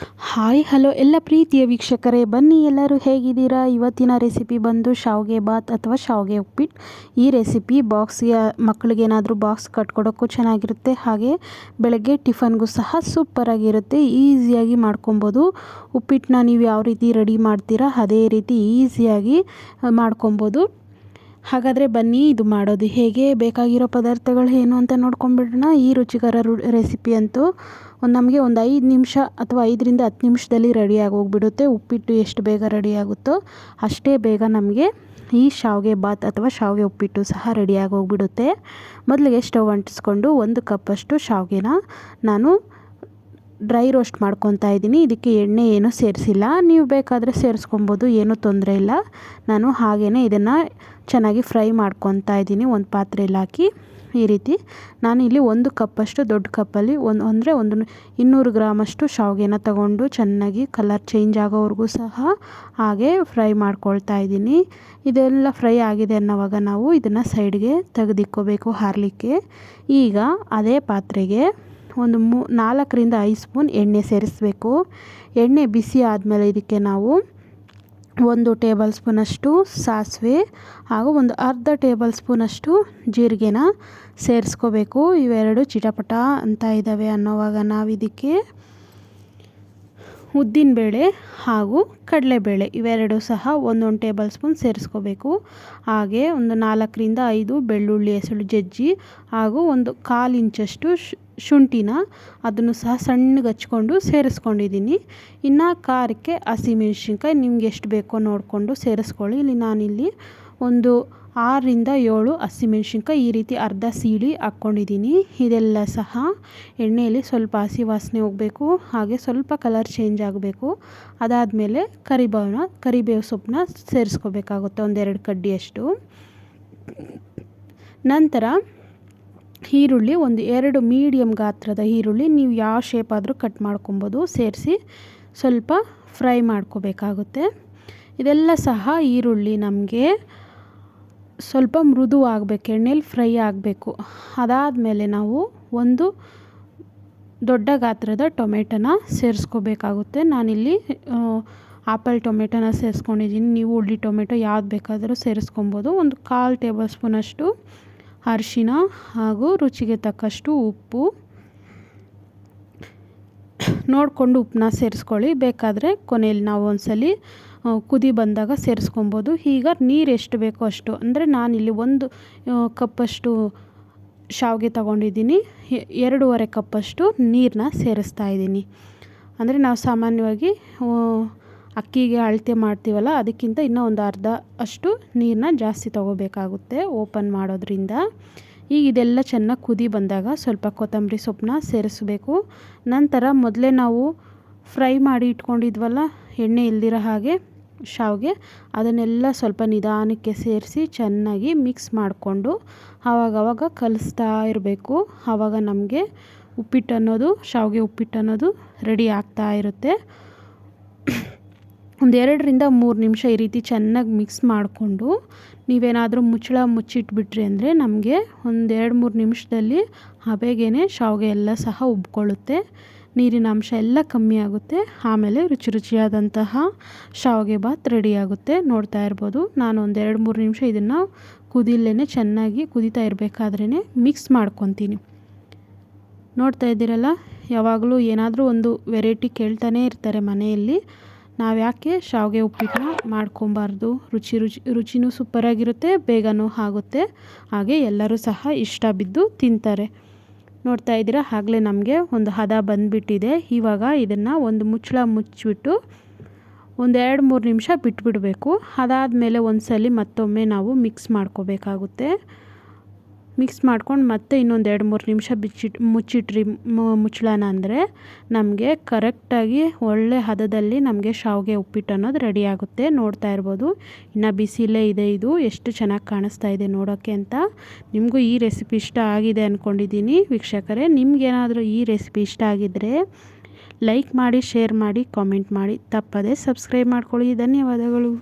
Hi, hello ಎಲ್ಲ ಪ್ರೀತಿಯ ವೀಕ್ಷಕರೇ, ಬನ್ನಿ ಎಲ್ಲರೂ ಹೇಗಿದ್ದೀರಾ? ಇವತ್ತಿನ ರೆಸಿಪಿ ಬಂದು ಶಾವಿಗೆ ಬಾತ್ ಅಥವಾ ಶಾವಿಗೆ ಉಪ್ಪಿಟ್ಟು. ಈ ರೆಸಿಪಿ ಬಾಕ್ಸ್ಗೆ ಮಕ್ಕಳಿಗೇನಾದರೂ ಬಾಕ್ಸ್ ಕಟ್ಕೊಡೋಕ್ಕೂ ಚೆನ್ನಾಗಿರುತ್ತೆ. ಹಾಗೆ ಬೆಳಗ್ಗೆ ಟಿಫನ್ಗೂ ಸಹ ಸೂಪರಾಗಿರುತ್ತೆ ಈಸಿಯಾಗಿ ಮಾಡ್ಕೊಬೋದು. ಉಪ್ಪಿಟ್ಟನ್ನ ನೀವು ಯಾವ ರೀತಿ ರೆಡಿ ಮಾಡ್ತೀರಾ, ಅದೇ ರೀತಿ ಈಸಿಯಾಗಿ ಮಾಡ್ಕೊಬೋದು. ಹಾಗಾದರೆ ಬನ್ನಿ, ಇದು ಮಾಡೋದು ಹೇಗೆ? ಬೇಕಾಗಿರೋ ಪದಾರ್ಥಗಳು ಏನು ಅಂತ ನೋಡ್ಕೊಂಬಿಡೋಣ. ಈ ರುಚಿಕರ ರು ರೆಸಿಪಿ ಅಂತೂ ಒಂದು ನಮಗೆ ಒಂದು ಐದು ನಿಮಿಷ ಅಥವಾ ಐದರಿಂದ ಹತ್ತು ನಿಮಿಷದಲ್ಲಿ ರೆಡಿಯಾಗಿ ಹೋಗ್ಬಿಡುತ್ತೆ ಉಪ್ಪಿಟ್ಟು ಎಷ್ಟು ಬೇಗ ರೆಡಿ ಆಗುತ್ತೋ ಅಷ್ಟೇ ಬೇಗ ನಮಗೆ ಈ ಶಾವಿಗೆ ಬಾತ್ ಅಥವಾ ಶಾವಿಗೆ ಉಪ್ಪಿಟ್ಟು ಸಹ ರೆಡಿಯಾಗಿ ಹೋಗ್ಬಿಡುತ್ತೆ ಮೊದಲಿಗೆ ಸ್ಟವ್ ಅಂಟಿಸ್ಕೊಂಡು ಒಂದು ಕಪ್ಪಷ್ಟು ಶಾವಿಗೆನ ನಾನು ಡ್ರೈ ರೋಸ್ಟ್ ಮಾಡ್ಕೊತಾ ಇದ್ದೀನಿ. ಇದಕ್ಕೆ ಎಣ್ಣೆ ಏನೂ ಸೇರಿಸಿಲ್ಲ. ನೀವು ಬೇಕಾದರೆ ಸೇರಿಸ್ಕೊಬೋದು, ಏನೂ ತೊಂದರೆ ಇಲ್ಲ. ನಾನು ಹಾಗೇ ಇದನ್ನು ಚೆನ್ನಾಗಿ ಫ್ರೈ ಮಾಡ್ಕೊತಾ ಇದ್ದೀನಿ. ಒಂದು ಪಾತ್ರೆಯಲ್ಲಿ ಹಾಕಿ ಈ ರೀತಿ. ನಾನು ಇಲ್ಲಿ ಒಂದು ಕಪ್ಪಷ್ಟು ದೊಡ್ಡ ಕಪ್ಪಲ್ಲಿ ಒಂದು ಅಂದರೆ ಒಂದು ಇನ್ನೂರು ಗ್ರಾಮಷ್ಟು ಶಾವಿಗೆನ ತಗೊಂಡು ಚೆನ್ನಾಗಿ ಕಲರ್ ಚೇಂಜ್ ಆಗೋವರೆಗೂ ಸಹ ಹಾಗೆ ಫ್ರೈ ಮಾಡ್ಕೊಳ್ತಾ ಇದ್ದೀನಿ. ಇದೆಲ್ಲ ಫ್ರೈ ಆಗಿದೆ ಅನ್ನೋವಾಗ ನಾವು ಇದನ್ನು ಸೈಡ್ಗೆ ತೆಗೆದಿಕ್ಕೋಬೇಕು ಹಾರಲಿಕ್ಕೆ. ಈಗ ಅದೇ ಪಾತ್ರೆಗೆ ಒಂದು ಮೂ, ನಾಲ್ಕರಿಂದ ಐದು ಸ್ಪೂನ್ ಎಣ್ಣೆ ಸೇರಿಸಬೇಕು. ಎಣ್ಣೆ ಬಿಸಿ ಆದಮೇಲೆ ಇದಕ್ಕೆ ನಾವು ಒಂದು ಟೇಬಲ್ ಸ್ಪೂನಷ್ಟು ಸಾಸಿವೆ ಹಾಗೂ ಒಂದು ಅರ್ಧ ಟೇಬಲ್ ಸ್ಪೂನಷ್ಟು ಜೀರಿಗೆನ ಸೇರಿಸ್ಕೋಬೇಕು. ಇವೆರಡು ಚಿಟಪಟ ಅಂತ ಇದ್ದಾವೆ ಅನ್ನೋವಾಗ ನಾವು ಇದಕ್ಕೆ ಉದ್ದಿನಬೇಳೆ ಹಾಗೂ ಕಡಲೆಬೇಳೆ ಇವೆರಡು ಸಹ ಒಂದೊಂದು ಟೇಬಲ್ ಸ್ಪೂನ್ ಸೇರಿಸ್ಕೋಬೇಕು. ಹಾಗೆ ಒಂದು ನಾಲ್ಕರಿಂದ ಐದು ಬೆಳ್ಳುಳ್ಳಿ ಹೆಸಳು ಜಜ್ಜಿ ಹಾಗೂ ಒಂದು ಕಾಲು ಇಂಚಷ್ಟು ಶುಂಠಿನ ಅದನ್ನು ಸಹ ಸಣ್ಣಗೆ ಹಚ್ಕೊಂಡು ಸೇರಿಸ್ಕೊಂಡಿದ್ದೀನಿ. ಇನ್ನು ಖಾರಕ್ಕೆ ಹಸಿಮೆಣ್ಸಿನ್ಕಾಯಿ ನಿಮ್ಗೆ ಎಷ್ಟು ಬೇಕೋ ನೋಡಿಕೊಂಡು ಸೇರಿಸ್ಕೊಳ್ಳಿ. ಇಲ್ಲಿ ನಾನಿಲ್ಲಿ ಒಂದು ಆರರಿಂದ ಏಳು ಹಸಿಮೆಣ್ಸಿನ್ಕಾಯಿ ಈ ರೀತಿ ಅರ್ಧ ಸೀಳಿ ಹಾಕ್ಕೊಂಡಿದ್ದೀನಿ. ಇದೆಲ್ಲ ಸಹ ಎಣ್ಣೆಯಲ್ಲಿ ಸ್ವಲ್ಪ ಹಸಿ ವಾಸನೆ ಹೋಗಬೇಕು, ಹಾಗೆ ಸ್ವಲ್ಪ ಕಲರ್ ಚೇಂಜ್ ಆಗಬೇಕು. ಅದಾದಮೇಲೆ ಕರಿಬೇವನ, ಕರಿಬೇವು ಸೊಪ್ಪನ್ನ ಸೇರಿಸ್ಕೋಬೇಕಾಗುತ್ತೆ ಒಂದೆರಡು ಕಡ್ಡಿಯಷ್ಟು. ನಂತರ ಈರುಳ್ಳಿ ಒಂದು ಎರಡು ಮೀಡಿಯಮ್ ಗಾತ್ರದ ಈರುಳ್ಳಿ ನೀವು ಯಾವ ಶೇಪ್ ಆದರೂ ಕಟ್ ಮಾಡ್ಕೊಬೋದು, ಸೇರಿಸಿ ಸ್ವಲ್ಪ ಫ್ರೈ ಮಾಡ್ಕೋಬೇಕಾಗುತ್ತೆ. ಇದೆಲ್ಲ ಸಹ ಈರುಳ್ಳಿ ನಮಗೆ ಸ್ವಲ್ಪ ಮೃದು ಆಗಬೇಕು, ಎಣ್ಣೆಲಿ ಫ್ರೈ ಆಗಬೇಕು. ಅದಾದಮೇಲೆ ನಾವು ಒಂದು ದೊಡ್ಡ ಗಾತ್ರದ ಟೊಮೆಟೊನ ಸೇರಿಸ್ಕೋಬೇಕಾಗುತ್ತೆ. ನಾನಿಲ್ಲಿ ಆಪಲ್ ಟೊಮೆಟೊನ ಸೇರಿಸ್ಕೊಂಡಿದ್ದೀನಿ. ನೀವು ಉಳ್ಳಿ ಟೊಮೆಟೊ ಯಾವ್ದು ಬೇಕಾದರೂ ಸೇರಿಸ್ಕೊಬೋದು. ಒಂದು ಕಾಲು ಟೇಬಲ್ ಸ್ಪೂನಷ್ಟು ಅರಿಶಿನ ಹಾಗೂ ರುಚಿಗೆ ತಕ್ಕಷ್ಟು ಉಪ್ಪು. ನೋಡಿಕೊಂಡು ಉಪ್ಪನ್ನ ಸೇರಿಸ್ಕೊಳ್ಳಿ. ಬೇಕಾದರೆ ಕೊನೆಯಲ್ಲಿ ನಾವು ಒಂದ್ಸಲಿ ಕುದಿ ಬಂದಾಗ ಸೇರಿಸ್ಕೊಬೋದು. ಈಗ ನೀರು ಎಷ್ಟು ಬೇಕೋ ಅಷ್ಟು, ಅಂದರೆ ನಾನಿಲ್ಲಿ ಒಂದು ಕಪ್ಪಷ್ಟು ಶಾವಿಗೆ ತಗೊಂಡಿದ್ದೀನಿ. ಎರಡೂವರೆ ಕಪ್ಪಷ್ಟು ನೀರನ್ನ ಸೇರಿಸ್ತಾ ಇದ್ದೀನಿ. ಅಂದರೆ ನಾವು ಸಾಮಾನ್ಯವಾಗಿ ಅಕ್ಕಿಗೆ ಅಳತೆ ಮಾಡ್ತೀವಲ್ಲ, ಅದಕ್ಕಿಂತ ಇನ್ನೂ ಒಂದು ಅರ್ಧ ಅಷ್ಟು ನೀರನ್ನ ಜಾಸ್ತಿ ತೊಗೋಬೇಕಾಗುತ್ತೆ ಓಪನ್ ಮಾಡೋದ್ರಿಂದ. ಈಗ ಇದೆಲ್ಲ ಚೆನ್ನಾಗಿ ಕುದಿ ಬಂದಾಗ ಸ್ವಲ್ಪ ಕೊತ್ತಂಬರಿ ಸೊಪ್ಪನ್ನ ಸೇರಿಸಬೇಕು. ನಂತರ ಮೊದಲೇ ನಾವು ಫ್ರೈ ಮಾಡಿ ಇಟ್ಕೊಂಡಿದ್ವಲ್ಲ, ಎಣ್ಣೆ ಇಲ್ದಿರೋ ಹಾಗೆ ಶಾವಿಗೆ ಅದನ್ನೆಲ್ಲ ಸ್ವಲ್ಪ ನಿಧಾನಕ್ಕೆ ಸೇರಿಸಿ ಚೆನ್ನಾಗಿ ಮಿಕ್ಸ್ ಮಾಡಿಕೊಂಡು ಆವಾಗವಾಗ ಕಲಿಸ್ತಾ ಇರಬೇಕು. ಆವಾಗ ನಮಗೆ ಉಪ್ಪಿಟ್ಟು ಅನ್ನೋದು, ಶಾವಿಗೆ ಉಪ್ಪಿಟ್ಟು ಅನ್ನೋದು ರೆಡಿ ಆಗ್ತಾ ಇರುತ್ತೆ. ಒಂದು ಎರಡರಿಂದ ಮೂರು ನಿಮಿಷ ಈ ರೀತಿ ಚೆನ್ನಾಗಿ ಮಿಕ್ಸ್ ಮಾಡಿಕೊಂಡು ನೀವೇನಾದರೂ ಮುಚ್ಚಳ ಮುಚ್ಚಿಟ್ಬಿಟ್ರಿ ಅಂದರೆ ನಮಗೆ ಒಂದು ಎರಡು ಮೂರು ನಿಮಿಷದಲ್ಲಿ ಹಬೆಗೇ ಶಾವಿಗೆ ಎಲ್ಲ ಸಹ ಉಬ್ಕೊಳ್ಳುತ್ತೆ. ನೀರಿನ ಅಂಶ ಎಲ್ಲ ಕಮ್ಮಿ ಆಗುತ್ತೆ. ಆಮೇಲೆ ರುಚಿ ರುಚಿಯಾದಂತಹ ಶಾವಿಗೆ ಬಾತ್ ರೆಡಿ ಆಗುತ್ತೆ. ನೋಡ್ತಾ ಇರ್ಬೋದು. ನಾನು ಒಂದು ಎರಡು ಮೂರು ನಿಮಿಷ ಇದನ್ನು ಕುದಿಲೇ ಚೆನ್ನಾಗಿ ಕುದಿತಾ ಇರಬೇಕಾದ್ರೇ ಮಿಕ್ಸ್ ಮಾಡ್ಕೊತೀನಿ. ನೋಡ್ತಾ ಇದ್ದೀರಲ್ಲ, ಯಾವಾಗಲೂ ಏನಾದರೂ ಒಂದು ವೆರೈಟಿ ಕೇಳ್ತಾನೇ ಇರ್ತಾರೆ ಮನೆಯಲ್ಲಿ. ನಾವು ಯಾಕೆ ಶಾವಿಗೆ ಉಪ್ಪಿಟ್ಟು ಮಾಡ್ಕೊಬಾರ್ದು? ರುಚಿ ರುಚಿ, ರುಚಿನೂ ಸೂಪರಾಗಿರುತ್ತೆ ಬೇಗನೂ ಆಗುತ್ತೆ. ಹಾಗೆ ಎಲ್ಲರೂ ಸಹ ಇಷ್ಟ ಬಿದ್ದು ತಿಂತಾರೆ. ನೋಡ್ತಾ ಇದ್ದೀರಾ? ಆಗಲೇ ನಮಗೆ ಒಂದು ಹದ ಬಂದುಬಿಟ್ಟಿದೆ. ಇವಾಗ ಇದನ್ನು ಒಂದು ಮುಚ್ಚಳ ಮುಚ್ಚಿಬಿಟ್ಟು ಒಂದು ಎರಡು ಮೂರು ನಿಮಿಷ ಬಿಟ್ಬಿಡಬೇಕು. ಅದಾದಮೇಲೆ ಒಂದು ಸಲ ಮತ್ತೊಮ್ಮೆ ನಾವು ಮಿಕ್ಸ್ ಮಾಡ್ಕೋಬೇಕಾಗುತ್ತೆ. ಮಿಕ್ಸ್ ಮಾಡ್ಕೊಂಡು ಮತ್ತೆ ಇನ್ನೊಂದು ಎರಡು ಮೂರು ನಿಮಿಷ ಬಿಚ್ಚಿಟ್ಟು ಮುಚ್ಚಿಟ್ರಿ ಮುಚ್ಚಳನ ಅಂದರೆ ನಮಗೆ ಕರೆಕ್ಟಾಗಿ ಒಳ್ಳೆ ಹದದಲ್ಲಿ ನಮಗೆ ಶಾವಿಗೆ ಉಪ್ಪಿಟ್ಟು ಅನ್ನೋದು ರೆಡಿ ಆಗುತ್ತೆ. ನೋಡ್ತಾ ಇರ್ಬೋದು. ಇನ್ನು ಬಿಸಿಲೇ ಇದೆ ಇದು. ಎಷ್ಟು ಚೆನ್ನಾಗಿ ಕಾಣಿಸ್ತಾ ಇದೆ ನೋಡೋಕ್ಕೆ ಅಂತ ನಿಮಗೂ ಈ ರೆಸಿಪಿ ಇಷ್ಟ ಆಗಿದೆ ಅಂದ್ಕೊಂಡಿದ್ದೀನಿ ವೀಕ್ಷಕರೇ, ನಿಮ್ಗೇನಾದರೂ ಈ ರೆಸಿಪಿ ಇಷ್ಟ ಆಗಿದ್ದರೆ ಲೈಕ್ ಮಾಡಿ ಶೇರ್ ಮಾಡಿ ಕಾಮೆಂಟ್ ಮಾಡಿ. ತಪ್ಪದೆ ಸಬ್ಸ್ಕ್ರೈಬ್ ಮಾಡ್ಕೊಳ್ಳಿ. ಧನ್ಯವಾದಗಳು.